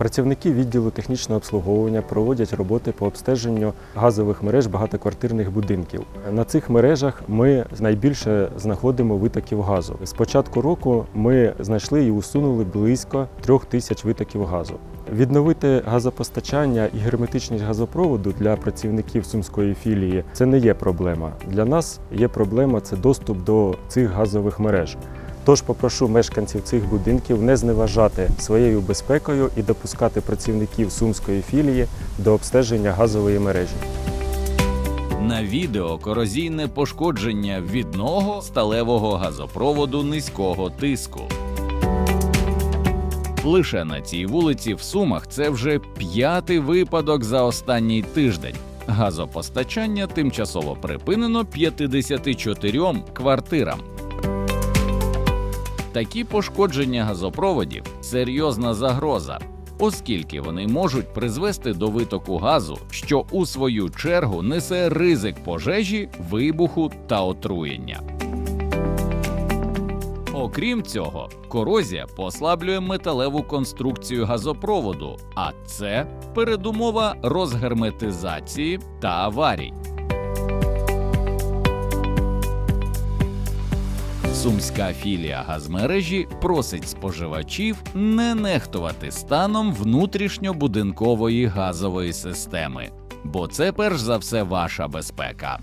Працівники відділу технічного обслуговування проводять роботи по обстеженню газових мереж багатоквартирних будинків. На цих мережах ми найбільше знаходимо витоків газу. З початку року ми знайшли і усунули близько трьох тисяч витоків газу. Відновити газопостачання і герметичність газопроводу для працівників сумської філії це не є проблема. Для нас є проблема це доступ до цих газових мереж. Тож попрошу мешканців цих будинків не зневажати своєю безпекою і допускати працівників сумської філії до обстеження газової мережі. На відео корозійне пошкодження відного сталевого газопроводу низького тиску. Лише на цій вулиці в Сумах це вже п'ятий випадок за останній тиждень. Газопостачання тимчасово припинено 54 квартирам. Такі пошкодження газопроводів серйозна загроза, оскільки вони можуть призвести до витоку газу, що у свою чергу несе ризик пожежі, вибуху та отруєння. Окрім цього, корозія послаблює металеву конструкцію газопроводу, а це передумова розгерметизації та аварій. Сумська філія газмережі просить споживачів не нехтувати станом внутрішньобудинкової газової системи, бо це перш за все ваша безпека.